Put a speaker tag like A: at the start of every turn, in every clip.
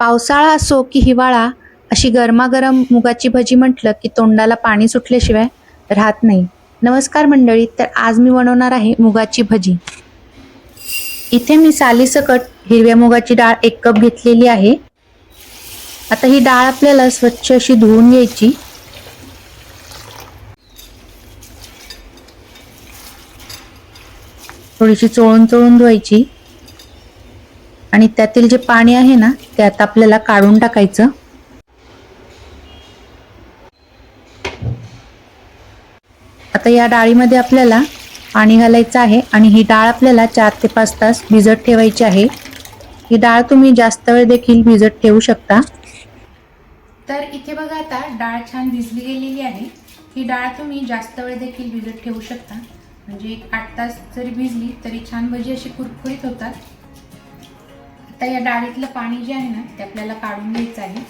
A: पावसाळा असो की हिवाळा अशी गरमागरम मुगाची भजी म्हटलं की तोंडाला पाणी सुटल्याशिवाय राहत नाही. नमस्कार मंडळी तर आज मी बनवणार आहे मुगाची भजी. इथे मी सालीसकट हिरव्या मुगाची डाळ एक कप घेतलेली आहे. आता ही डाळ आपल्याला स्वच्छ अशी धुवून घ्यायची. थोडीशी चोळून चोळून धुवायची. आणि त्यातील जे पाणी आहे ना ते आता आपल्याला काढून टाकायचं. आता या डाळीमध्ये आपल्याला पाणी घालायचं आहे आणि ही डाळ आपल्याला चार ते पाच तास भिजत ठेवायची आहे. ही डाळ तुम्ही जास्त वेळ देखील भिजत ठेवू शकता. तर इथे बघा आता डाळ छान भिजली गेलेली आहे. ही डाळ तुम्ही जास्त वेळ देखील भिजत ठेवू शकता. म्हणजे एक आठ तास जरी भिजली तरी छान भजी अशी कुरकुरीत होतात. आता या डाळीतलं पाणी जे आहे ना ते आपल्याला काढून घ्यायचं आहे.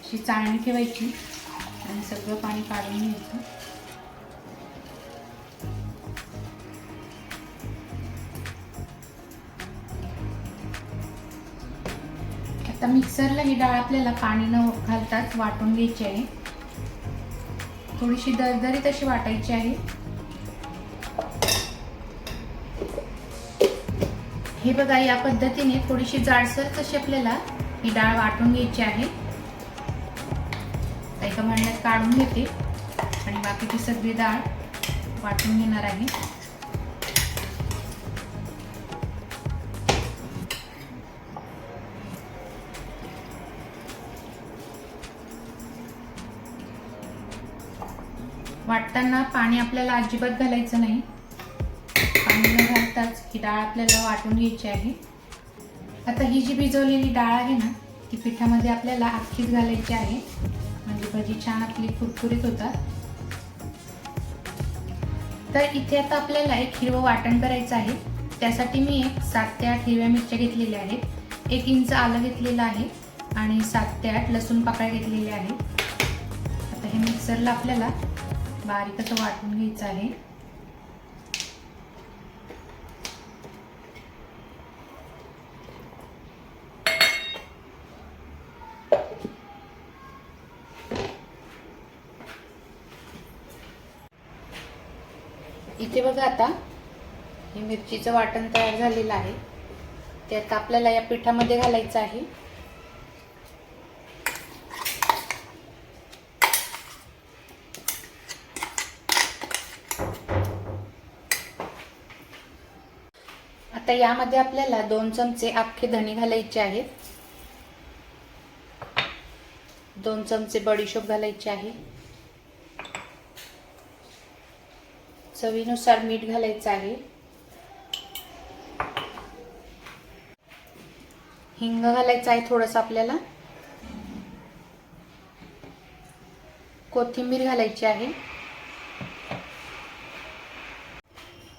A: अशी चाळणी ठेवायची आणि सगळं पाणी काढून घ्यायचं. आता मिक्सरला ही डाळ आपल्याला पाणी न घालताच वाटून घ्यायची आहे. थोडीशी दरदरीत अशी वाटायची आहे. हे बघा या पद्धतीने थोडीशी जाडसर कशी आपल्याला ही डाळ वाटून घ्यायची आहे. एका भांड्यात काढून घेते आणि बाकीची सगळी डाळ वाटून घेणार आहे. वाटताना पाणी आपल्याला अजिबात घालायचं नाही. पाणी ही डाळ आपल्याला वाटून घ्यायची आहे. आता ही जी भिजवलेली डाळ आहे ना ती पिठामध्ये आपल्याला अख्खीच घालायची आहे. म्हणजे भजी छान आपली कुरकुरीत होतात. तर इथे आता आपल्याला एक हिरवं वाटण करायचं आहे. त्यासाठी मी एक सात ते आठ हिरव्या मिरच्या घेतलेल्या आहेत. एक इंच आलं घेतलेलं आहे आणि सात ते आठ लसूण पाकळ्या घेतलेल्या आहेत. आता हे मिक्सरला आपल्याला बारीक असं वाटून घ्यायचं आहे. इथे बघा आता हे मिरचीचं वाटण तयार झालेलं आहे. ते आता आपल्याला या पिठामध्ये घालायचं आहे. आता यामध्ये आपल्याला दोन चमचे अख्खे धणे घालायचे आहेत. दोन चमचे बडीशोप घालायचे आहे. चवीनुसार मीठ घालायचं आहे. हिंग घालायचं आहे थोडंसं आपल्याला. कोथिंबीर घालायची आहे.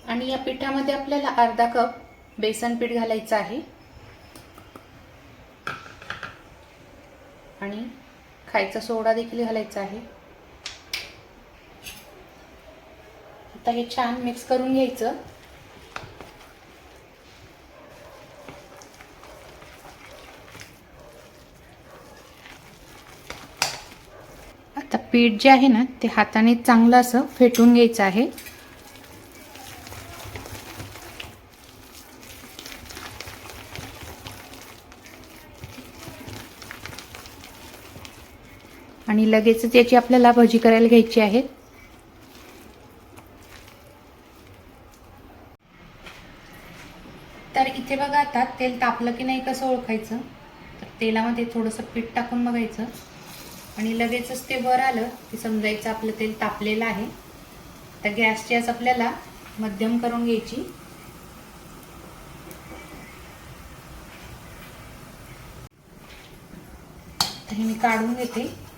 A: आणि या पिठामध्ये आपल्याला अर्धा कप बेसन पीठ घालायचं आहे. आणि खायचा सोडा देखील घालायचा आहे. आता हे छान मिक्स करून घ्यायचं. आता पीठ जे आहे ना ते हाताने चांगलं असं फेटून घ्यायचं आहे. आणि लगेचच याची आपल्याला भजी करायला घ्यायची आहे तर इथे बघा आता तेल तापलं की नाही कसं ओळखायचं? तर तेलामध्ये थोडंसं पीठ टाकून बघायचं. आणि लगेचच ते वर आलं की समजायचं आपलं तेल तापलेलं आहे. तर गॅसची आज आपल्याला मध्यम करून घ्यायची. तर हे मी काढून घेते.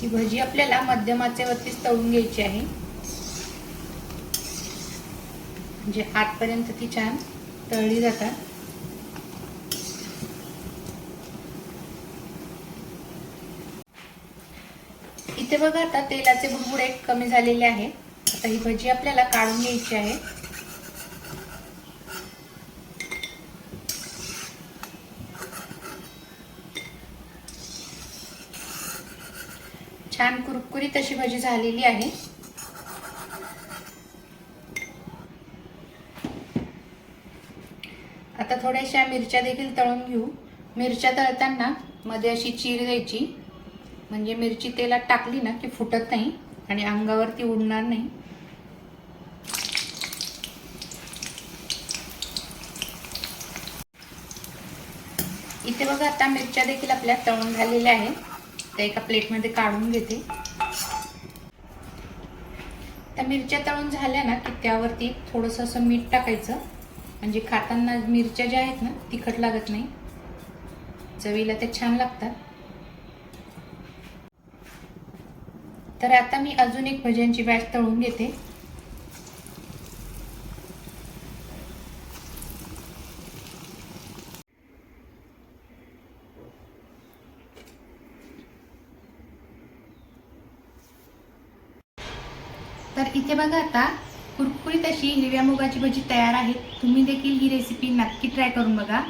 A: ही भजी आपल्याला मध्यम आचेवरतीच तळून घ्यायची आहे. म्हणजे आतपर्यंत ती छान तळली जातात. इथे बघा आता तेलाचे बुडबुडे कमी झालेले आहे आता ही भजी आपल्याला काढून घ्यायची आहे. छान कुरकुरीत अशी भाजी झालेली आहे. आता थोड्याशा मिरच्या देखील तळून घेऊ. मिरच्या तळताना मध्ये अशी चीर द्यायची. म्हणजे मिरची तेलात टाकली ना की फुटत नाही आणि अंगावरती उडणार नाही. इथे बघा आता मिरच्या देखील आपल्या तळून झालेल्या आहेत. त्या एका प्लेटमध्ये काढून घेते. त्या मिरच्या तळून झाल्या ना की त्यावरती थोडंसं असं मीठ टाकायचं. म्हणजे खाताना मिरच्या ज्या आहेत ना तिखट लागत नाही. चवीला ते छान लागतात. तर आता मी अजून एक भज्यांची बॅच तळून घेते. तर इथे बघा आता कुरकुरीत अशी हिरव्या मुगाची भजी तयार आहे. तुम्ही देखील ही रेसिपी नक्की ट्राय करून बघा.